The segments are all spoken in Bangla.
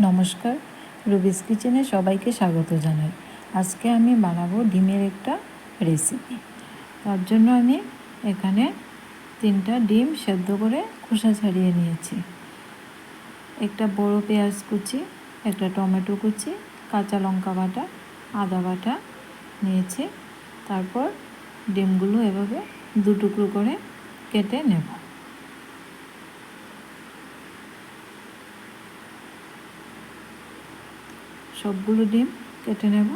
নমস্কার, রুবিস কিচেনে সবাইকে স্বাগত জানাই। আজকে আমি বানাবো ডিমের একটা রেসিপি তার জন্য আমি এখানে তিনটা ডিম সেদ্ধ করে খোসা ছাড়িয়ে নিয়েছি। একটা বড় পেঁয়াজ কুচি, একটা টমেটো কুচি, কাঁচা লঙ্কা বাটা, আদা বাটা নিয়েছি। তারপর ডিমগুলো এভাবে দু টুকরো করে কেটে নেব। সবগুলো ডিম কেটে নেব।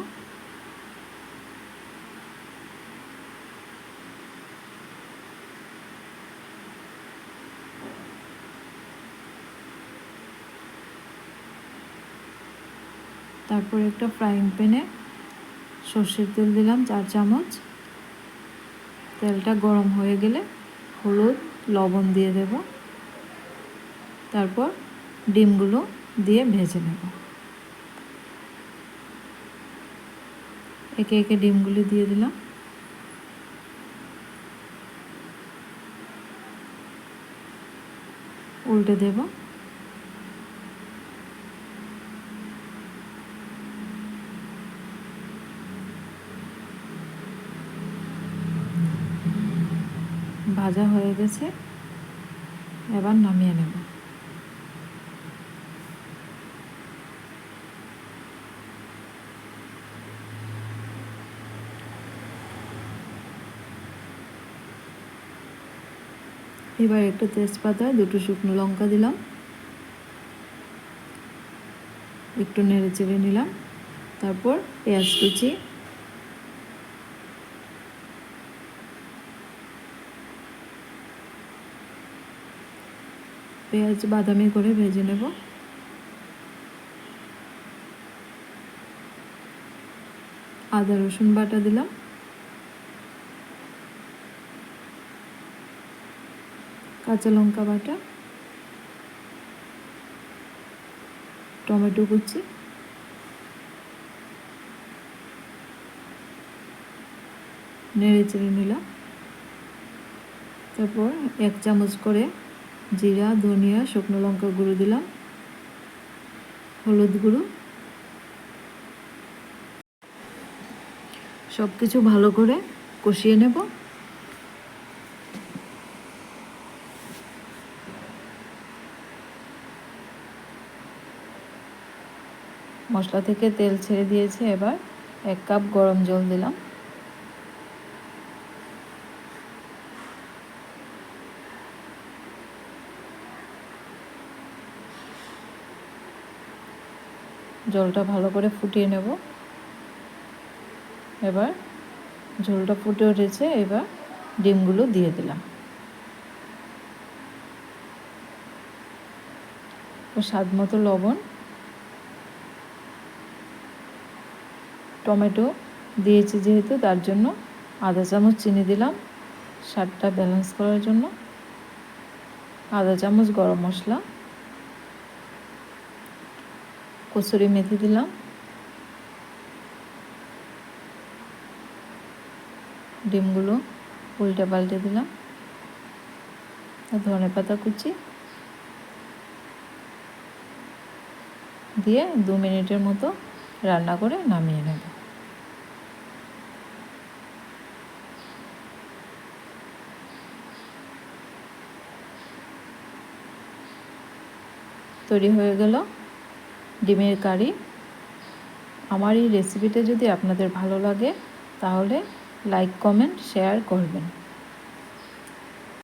তারপর একটা ফ্রাইং প্যানে সর্ষের তেল দিলাম চার চামচ। তেলটা গরম হয়ে গেলে হলুদ, লবণ দিয়ে দেব। তারপর ডিমগুলো দিয়ে ভেজে নেব। একে একে ডিমগুলি দিয়ে দিলাম। উল্টে দেব। ভাজা হয়ে গেছে। এবার নামিয়ে নেব। এবার একটা তেজপাতা, দুটো শুকনো লঙ্কা দিলাম। একটু নেড়ে চেড়ে নিলাম। তারপর পেঁয়াজ কুচি। পেঁয়াজ বাদামি করে ভেজে নেব। আদা রসুন বাটা দিলাম। কাঁচা লঙ্কা বাটা, টমেটো কুচি, নেড়ে চেড়ে নিলাম। তারপর এক চামচ করে জিরা, ধনিয়া, শুকনো লঙ্কা গুঁড়ো দিলাম। হলুদ গুঁড়ো। সব কিছু ভালো করে কষিয়ে নেব। মশলা থেকে তেল ছেড়ে দিয়েছে এবার এক কাপ গরম জল দিলাম। জলটা ভালো করে ফুটিয়ে নেব। এবার ঝোলটা ফুটে উঠেছে, এবার ডিমগুলো দিয়ে দিলাম। স্বাদ মতো লবণ টমেটো দিয়েছি যেহেতু, তার জন্য আধা চামচ চিনি দিলাম। স্বাদটা ব্যালেন্স করার জন্য আধা চামচ গরম মশলা, কসুরি মেথি দিলাম, ডিমগুলো উল্টে পাল্টে দিলাম, ধনে পাতা কুচি দিয়ে দু মিনিটের মতো রান্না করে নামিয়ে নেব। তৈরি হয়ে গেল ডিমের কারি। আমার এই রেসিপিটা যদি আপনাদের ভালো লাগে, তাহলে লাইক কমেন্ট শেয়ার করবেন।